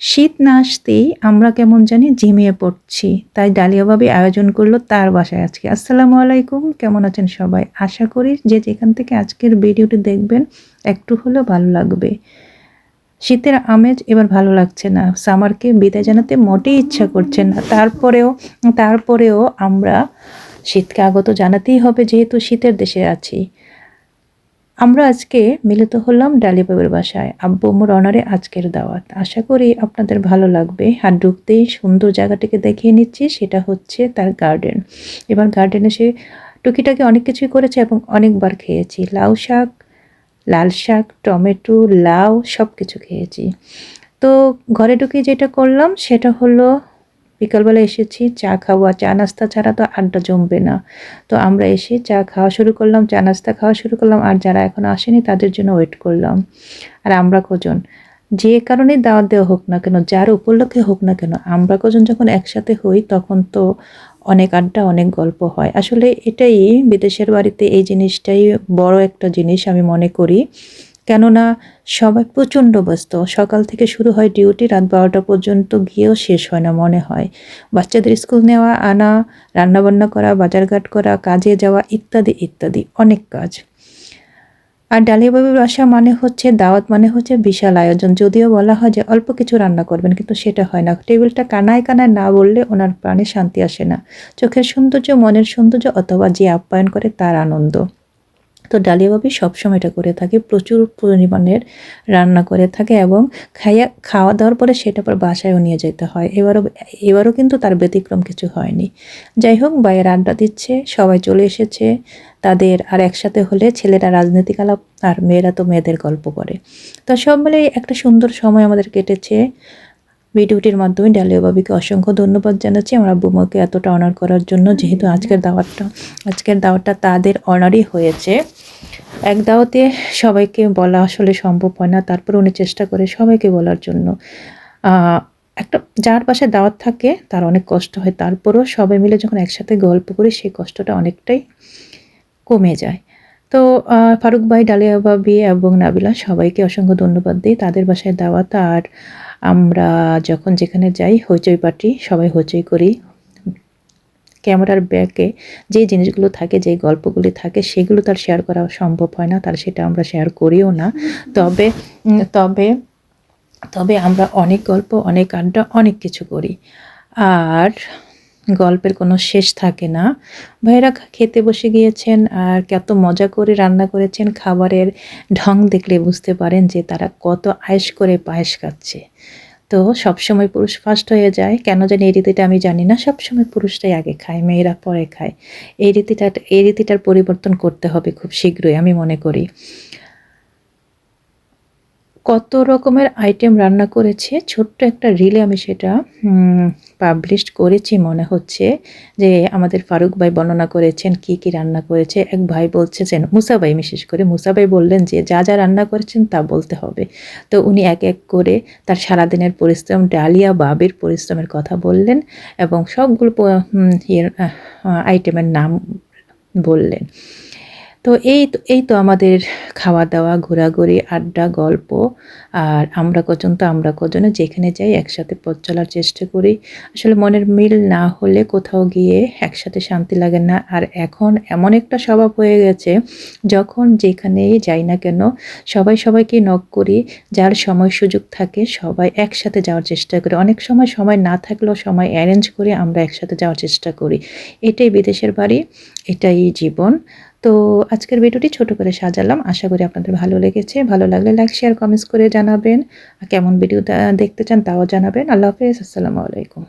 শীত না আসতেই আমরা কেমন জানি ঝিমিয়ে পড়ছি। তাই ডালিয়াভাবে আয়োজন করল তার বাসায় আজকে। আসসালামু আলাইকুম, কেমন আছেন সবাই? আশা করি যে যেখান থেকে আজকের ভিডিওটি দেখবেন, একটু হলেও ভালো লাগবে। শীতের আমেজ এবার ভালো লাগছে না। সামারকে বিদায় জানাতে মোটেই ইচ্ছা করছে না। তারপরেও তারপরেও আমরা শীতকে আগত জানাতেই হবে যেহেতু শীতের দেশে আছি। আমরা আজকে মিলিত হলাম ডালিবাবুর বাসায়। আব্বু আম্মুর অনারে আজকের দাওয়াত। আশা করি আপনাদের ভালো লাগবে। আর ঢুকতেই সুন্দর জায়গাটিকে দেখিয়ে নিচ্ছি, সেটা হচ্ছে তার গার্ডেন এবার গার্ডেনে সে টুকিটাকি অনেক কিছুই করেছে এবং অনেকবার খেয়েছি। লাউ শাক, লাল শাক, টমেটো, লাউ সব কিছু খেয়েছি। তো ঘরে ঢুকে যেটা করলাম, সেটা হলো বিকালবেলা এসেছি, চা খাওয়া, চা নাস্তা ছাড়া তো আড্ডা জমবে না। তো আমরা এসে চা খাওয়া শুরু করলাম, চা নাস্তা খাওয়া শুরু করলাম, আর যারা এখন আসেনি তাদের জন্য ওয়েট করলাম। আর আমরা কজন? যে কারণে দাওয়াত দেওয়া হোক না কেন, যার উপলক্ষে হোক না কেন, আমরা কজন যখন একসাথে হই তখন তো অনেক আড্ডা, অনেক গল্প হয়। আসলে এটাই বিদেশের বাড়িতে এই জিনিসটাই বড় একটা জিনিস আমি মনে করি। কেননা সবাই প্রচণ্ড ব্যস্ত। সকাল থেকে শুরু হয় ডিউটি রাত বারোটা পর্যন্ত গিয়েও শেষ হয় না মনে হয়। বাচ্চাদের স্কুল নেওয়া, আনা, রান্নাবান্না করা, বাজারঘাট করা, কাজে যাওয়া ইত্যাদি ইত্যাদি অনেক কাজ। আর ডালিয়াবাবুর বাসা মানে হচ্ছে, দাওয়াত মানে হচ্ছে বিশাল আয়োজন। যদিও বলা হয় যে অল্প কিছু রান্না করবেন, কিন্তু সেটা হয় না। টেবিলটা কানায় কানায় না বললে ওনার প্রাণে শান্তি আসে না। চোখের সৌন্দর্য, মনের সৌন্দর্য অথবা যে আপ্যায়ন করে তার আনন্দ। তো ডালিয়া বাবি সবসময় এটা করে থাকে, প্রচুর পরিমাণের রান্না করে থাকে এবং খাইয়া, খাওয়া দাওয়ার পরে সেটা পর বাসায়ও নিয়ে যেতে হয়। এবারও এবারও কিন্তু তার ব্যতিক্রম কিছু হয়নি। যাই হোক বাইয়ের আড্ডা দিচ্ছে, সবাই চলে এসেছে। তাদের আর একসাথে হলে ছেলেরা রাজনীতিক আলাপ আর মেয়েরা তো মেয়েদের গল্প করে। তো সব মিলে একটা সুন্দর সময় আমাদের কেটেছে। ভিডিওটির মাধ্যমে ডালিয়া বাবিকে অসংখ্য ধন্যবাদ জানাচ্ছি। আমার আব্বুমাকে এতটা অনার করার জন্য, যেহেতু আজকের দাওয়াতটা আজকের দাওয়াতটা তাদের অনারই হয়েছে। এক দাওয়াতে সবাইকে বলা আসলে সম্ভব হয় না, তারপরে উনি চেষ্টা করে সবাইকে বলার জন্য। একটা যার পাশে দাওয়াত থাকে, তার অনেক কষ্ট হয়, তারপরেও সবাই মিলে যখন একসাথে গল্প করি, সেই কষ্টটা অনেকটাই কমে যায়। তো ফারুক ভাই, ডালিয়া বাবি এবং নাবিলা সবাইকে অসংখ্য ধন্যবাদ দিই। তাদের বাসায় দাওয়াত আর আমরা যখন যেখানে যাই হইচই পার্টি, সবাই হইচই করি। ক্যামেরার ব্যাকে যে জিনিসগুলো থাকে, যে গল্পগুলি থাকে, সেগুলো তার শেয়ার করা সম্ভব হয় না, তার সেটা আমরা শেয়ার করিও না। তবে তবে তবে আমরা অনেক গল্প, অনেক আড্ডা অনেক কিছু করি। আর গল্পের কোনো শেষ থাকে না। ভাইরা খেতে বসে গিয়েছেন আর কত মজা করে রান্না করেছেন। খাবারের ঢং দেখলে বুঝতে পারেন যে তারা কত আয়েস করে পায়েস খাচ্ছে। তো সবসময় পুরুষ ফার্স্ট হয়ে যায়। কেন জানি এই রীতিটা আমি জানি না। সবসময় পুরুষটাই আগে খায়, মেয়েরা পরে খায়। এই রীতিটা এই রীতিটার পরিবর্তন করতে হবে খুব শীঘ্রই আমি মনে করি। কত রকমের আইটেম রান্না করেছে, ছোট্ট একটা রিলে আমি সেটা পাবলিশ করেছি, মনে হচ্ছে যে আমাদের ফারুক ভাই বর্ণনা করেছেন, কি কি রান্না করেছে। এক ভাই বলছেন মুসা ভাই, বিশেষ করে মুসা ভাই বললেন যে, যা যা রান্না করেছেন তা বলতে হবে। তো উনি এক এক করে তার সারাদিনের পরিশ্রম, ডালিয়া, বাবের পরিশ্রমের কথা বললেন এবং সবগুলো আইটেমের নাম বললেন। তো এই এই তো আমাদের খাওয়া দাওয়া ঘোরাঘুরি, আড্ডা, গল্প। আর আমরা কজন তো আমরা কজনে, যেখানে যাই একসাথে পথ চলার চেষ্টা করি। আসলে মনের মিল না হলে কোথাও গিয়ে একসাথে শান্তি লাগে না। আর এখন এমন একটা স্বভাব হয়ে গেছে, যখন যেখানেই যাই না কেন, সবাই সবাইকে নক করি। যার সময় সুযোগ থাকে, সবাই একসাথে যাওয়ার চেষ্টা করি। অনেক সময় সময় না থাকলেও সময় অ্যারেঞ্জ করে আমরা একসাথে যাওয়ার চেষ্টা করি। এটাই বিদেশের বাড়ি, এটাই জীবন। তো আজকের ভিডিওটি ছোট করে সাজালাম। আশা করি আপনাদের ভালো লেগেছে। ভালো লাগলে লাইক শেয়ার কমেন্টস করে জানাবেন। কেমন ভিডিও দেখতে চান তাও জানাবেন। আল্লাহ হাফেজ। আসসালামু আলাইকুম।